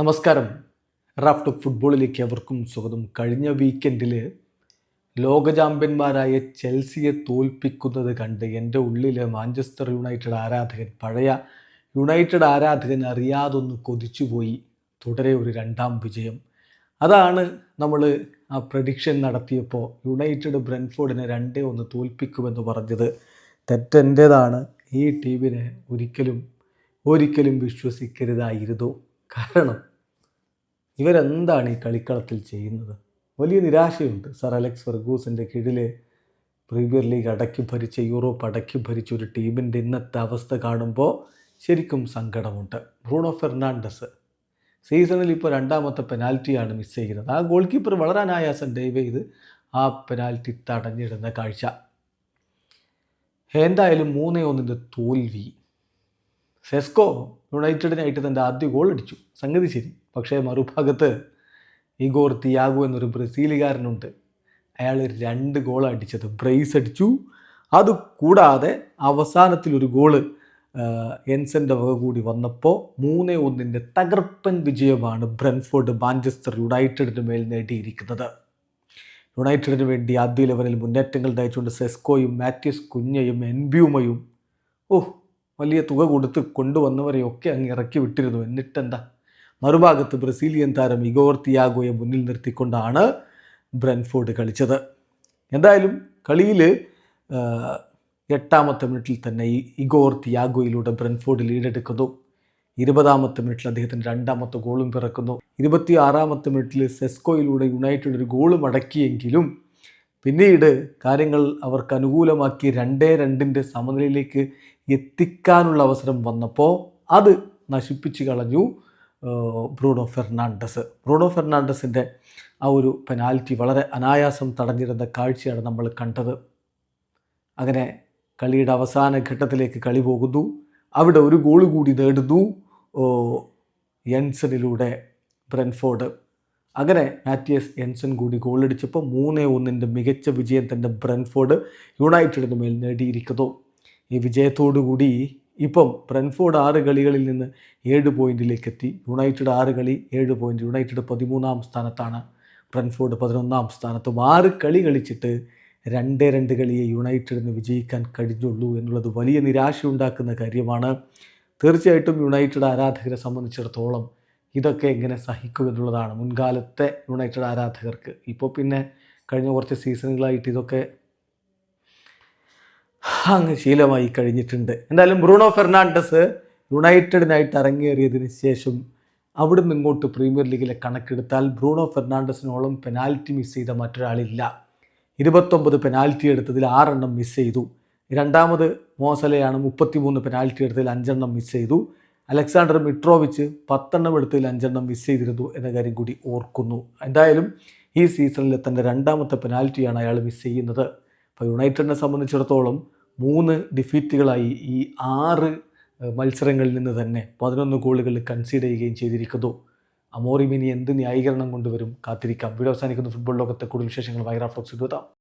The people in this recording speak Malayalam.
നമസ്കാരം. റാഫ്റ്റ് ഫുട്ബോളിലേക്ക് അവർക്കും സ്വാഗതം. കഴിഞ്ഞ വീക്കെൻഡിൽ ലോക ചാമ്പ്യന്മാരായ ചെൽസിയെ തോൽപ്പിക്കുന്നത് കണ്ട് എന്റെ ഉള്ളിൽ മാഞ്ചസ്റ്റർ യുണൈറ്റഡ് ആരാധകൻ പഴയ യുണൈറ്റഡ് ആരാധകൻ അറിയാതൊന്ന് കൊതിച്ചുപോയി. തുടരെ ഒരു രണ്ടാം വിജയം. അതാണ് നമ്മൾ ആ പ്രഡിക്ഷൻ നടത്തിയപ്പോൾ യുണൈറ്റഡ് ബ്രൻഫോർഡിനെ രണ്ടേ ഒന്ന് തോൽപ്പിക്കുമെന്ന് പറഞ്ഞത്. തെറ്റെന്റേതാണ് ഈ ടീമിനെ ഒരിക്കലും ഒരിക്കലും വിശ്വസിക്കരുതായിരുന്നു. കാരണം ഇവരെന്താണ് ഈ കളിക്കളത്തിൽ ചെയ്യുന്നത്? വലിയ നിരാശയുണ്ട്. സർ അലക്സ് ഫെർഗൂസിന്റെ കീഴിൽ പ്രീമിയർ ലീഗ് അടക്കി ഭരിച്ച യൂറോപ്പ് അടക്കി ഭരിച്ച ഒരു ടീമിന്റെ ഇന്നത്തെ അവസ്ഥ കാണുമ്പോൾ ശരിക്കും സങ്കടമുണ്ട്. Bruno Fernandes. സീസണിൽ ഇപ്പോൾ രണ്ടാമത്തെ പെനാൽറ്റിയാണ് മിസ് ചെയ്യുന്നത്. ആ ഗോൾ കീപ്പർ വളരെ ഡൈവ് ചെയ്ത് ആ പെനാൽറ്റി തടഞ്ഞിടുന്ന കാഴ്ച. എന്തായാലും മൂന്നേ ഒന്നിന്റെ തോൽവി. സെസ്കോ യുണൈറ്റഡിനായിട്ട് തന്റെ ആദ്യ ഗോൾ അടിച്ചു. സംഗതി ശരി. പക്ഷേ മറുഭാഗത്ത് ഇഗോർ തിയാഗോ എന്നൊരു ബ്രസീലുകാരനുണ്ട്. അയാൾ രണ്ട് ഗോൾ അടിച്ചത്. ബ്രേസ് അടിച്ചു. അത് കൂടാതെ അവസാനത്തിൽ ഒരു ഗോൾ എൻസന്റെ വക കൂടി വന്നപ്പോൾ മൂന്നേ ഒന്നിന്റെ തകർപ്പൻ വിജയമാണ് ബ്രൻഫോർഡ് മാഞ്ചസ്റ്റർ യുണൈറ്റഡിന് മേൽ നേടിയിരിക്കുന്നത്. യുണൈറ്റഡിന് വേണ്ടി ആദ്യ ലെവലിൽ മുന്നേറ്റങ്ങൾ നയിച്ചുകൊണ്ട് സെസ്കോയും മാത്യൂസ് കുഞ്ഞയും എൻബ്യൂമയും ഓ വലിയ തുക കൊടുത്ത് കൊണ്ടുവന്നവരെയൊക്കെ അങ്ങ് ഇറക്കി വിട്ടിരുന്നു. എന്നിട്ടെന്താ? മറുഭാഗത്ത് ബ്രസീലിയൻ താരം ഇഗോർ തിയാഗോയെ മുന്നിൽ നിർത്തിക്കൊണ്ടാണ് ബ്രൻഫോർഡ് കളിച്ചത്. എന്തായാലും കളിയിൽ എട്ടാമത്തെ മിനിറ്റിൽ തന്നെ ഇഗോർ തിയാഗോയിലൂടെ ബ്രെൻഫോർഡ് ലീഡെടുക്കുന്നു. ഇരുപതാമത്തെ മിനിറ്റിൽ അദ്ദേഹത്തിന്റെ രണ്ടാമത്തെ ഗോളും പിറക്കുന്നു. ഇരുപത്തി ആറാമത്തെ മിനിറ്റിൽ സെസ്കോയിലൂടെ യുണൈറ്റഡ് ഒരു ഗോളും അടക്കിയെങ്കിലും പിന്നീട് കാര്യങ്ങൾ അവർക്ക് അനുകൂലമാക്കി രണ്ടേ രണ്ടിന്റെ സമനിലയിലേക്ക് എത്തിക്കാനുള്ള അവസരം വന്നപ്പോൾ അത് നശിപ്പിച്ചു കളഞ്ഞു. Bruno Fernandes. ബ്രൂണോ ഫെർണാണ്ടസിന്റെ ആ ഒരു പെനാൽറ്റി വളരെ അനായാസം തടഞ്ഞിരുന്ന കാഴ്ചയാണ് നമ്മൾ കണ്ടത്. അങ്ങനെ കളിയുടെ അവസാന ഘട്ടത്തിലേക്ക് കളി പോകുന്നു. അവിടെ ഒരു ഗോൾ കൂടി നേടുന്നു. എൻസണിലൂടെ ബ്രെൻഫോർഡ്. അങ്ങനെ മാറ്റിയസ് എൻസൺ കൂടി ഗോളടിച്ചപ്പോൾ മൂന്നേ ഒന്നിന്റെ മികച്ച വിജയം തന്റെ ബ്രെൻഫോർഡ് യുണൈറ്റഡിന് മേൽ നേടിയിരിക്കുന്നു. ഈ വിജയത്തോടുകൂടി ഇപ്പം ബ്രൻഫോർഡ് ആറ് കളികളിൽ നിന്ന് ഏഴ് പോയിന്റിലേക്ക് എത്തി. യുണൈറ്റഡ് ആറ് കളി ഏഴ് പോയിന്റ്. യുണൈറ്റഡ് പതിമൂന്നാം സ്ഥാനത്താണ്. ബ്രൻഫോർഡ് പതിനൊന്നാം സ്ഥാനത്തും ആറ് കളി കളിച്ചിട്ട് രണ്ട് രണ്ട് കളിയെ യുണൈറ്റഡിന് വിജയിക്കാൻ കഴിഞ്ഞുള്ളൂ എന്നുള്ളത് വലിയ നിരാശയുണ്ടാക്കുന്ന കാര്യമാണ്. തീർച്ചയായിട്ടും യുണൈറ്റഡ് ആരാധകരെ സംബന്ധിച്ചിടത്തോളം ഇതൊക്കെ എങ്ങനെ സഹിക്കും എന്നുള്ളതാണ് മുൻകാലത്തെ യുണൈറ്റഡ് ആരാധകർക്ക്. ഇപ്പോൾ പിന്നെ കഴിഞ്ഞ കുറച്ച് സീസണുകളായിട്ട് ഇതൊക്കെ അങ്ങ് ശീലമായി കഴിഞ്ഞിട്ടുണ്ട്. എന്തായാലും ബ്രൂണോ ഫെർണാണ്ടസ് യുണൈറ്റഡിനായിട്ട് അരങ്ങേറിയതിന് ശേഷം അവിടുന്ന് ഇങ്ങോട്ട് പ്രീമിയർ ലീഗിലെ കണക്കെടുത്താൽ ബ്രൂണോ ഫെർണാണ്ടസിനോളം പെനാൽറ്റി മിസ് ചെയ്ത മറ്റൊരാളില്ല. ഇരുപത്തൊമ്പത് പെനാൽറ്റി എടുത്തതിൽ ആറെണ്ണം മിസ് ചെയ്തു. രണ്ടാമത് മോസലയാണ് മുപ്പത്തിമൂന്ന് പെനാൽറ്റി എടുത്തതിൽ അഞ്ചെണ്ണം മിസ് ചെയ്തു. അലക്സാണ്ടർ മിട്രോവിച്ച് പത്തെണ്ണം എടുത്തതിൽ അഞ്ചെണ്ണം മിസ് ചെയ്തിരുന്നു എന്ന കാര്യം കൂടി ഓർക്കുന്നു. എന്തായാലും ഈ സീസണിലെ തന്റെ രണ്ടാമത്തെ പെനാൽറ്റിയാണ് അയാൾ മിസ് ചെയ്യുന്നത്. അപ്പോൾ യുണൈറ്റഡിനെ സംബന്ധിച്ചിടത്തോളം മൂന്ന് ഡിഫീറ്റുകളായി ഈ ആറ് മത്സരങ്ങളിൽ നിന്ന് തന്നെ പതിനൊന്ന് ഗോളുകൾ കൺസീഡ് ചെയ്യുകയും ചെയ്തിരിക്കുന്നു. അമോറിമിനി എന്ത് ന്യായീകരണം കൊണ്ടുവരും കാത്തിരിക്കാം. വീഡിയോ അവസാനിക്കുന്ന. ഫുട്ബോൾ ലോകത്തെ കൂടുതൽ വിശേഷങ്ങൾ വൈറാഫ്ലോക്സ് എത്താം